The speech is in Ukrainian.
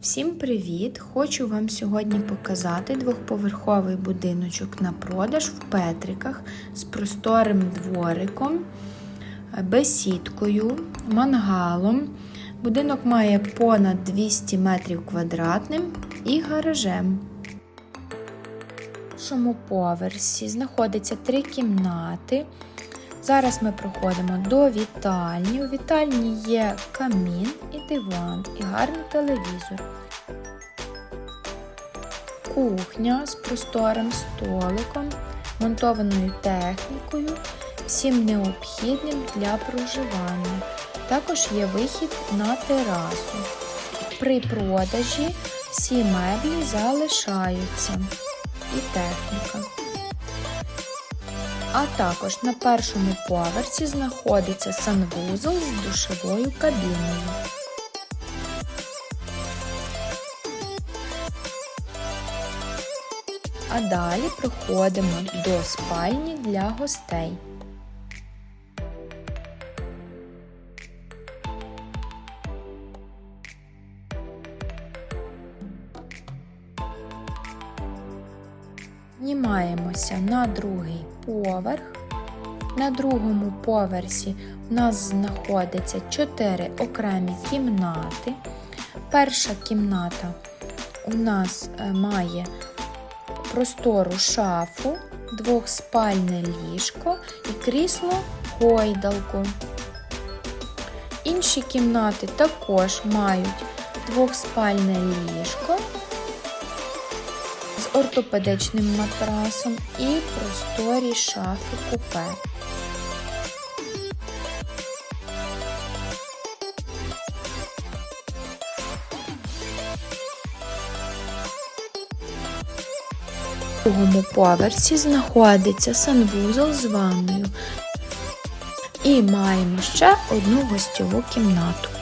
Всім привіт! Хочу вам сьогодні показати двохповерховий будиночок на продаж в Петриках з просторим двориком, бесідкою, мангалом. Будинок має понад 200 метрів квадратним і гаражем. В першому поверсі знаходиться три кімнати. Зараз ми проходимо до вітальні. У вітальні є камін і диван, і гарний телевізор. Кухня з просторим столиком, монтованою технікою, всім необхідним для проживання. Також є вихід на терасу. При продажі всі меблі залишаються і техніка. А також на першому поверсі знаходиться санвузол з душовою кабіною. А далі проходимо до спальні для гостей. Піднімаємося на другий поверх. На другому поверсі в нас знаходиться 4 окремі кімнати. Перша кімната у нас е, має простору шафу, двохспальне ліжко і крісло гойдалку. Інші кімнати також мають двохспальне ліжко з ортопедичним матрасом і просторі шафи купе. У другому поверсі знаходиться санвузол з ванною. І маємо ще одну гостьову кімнату.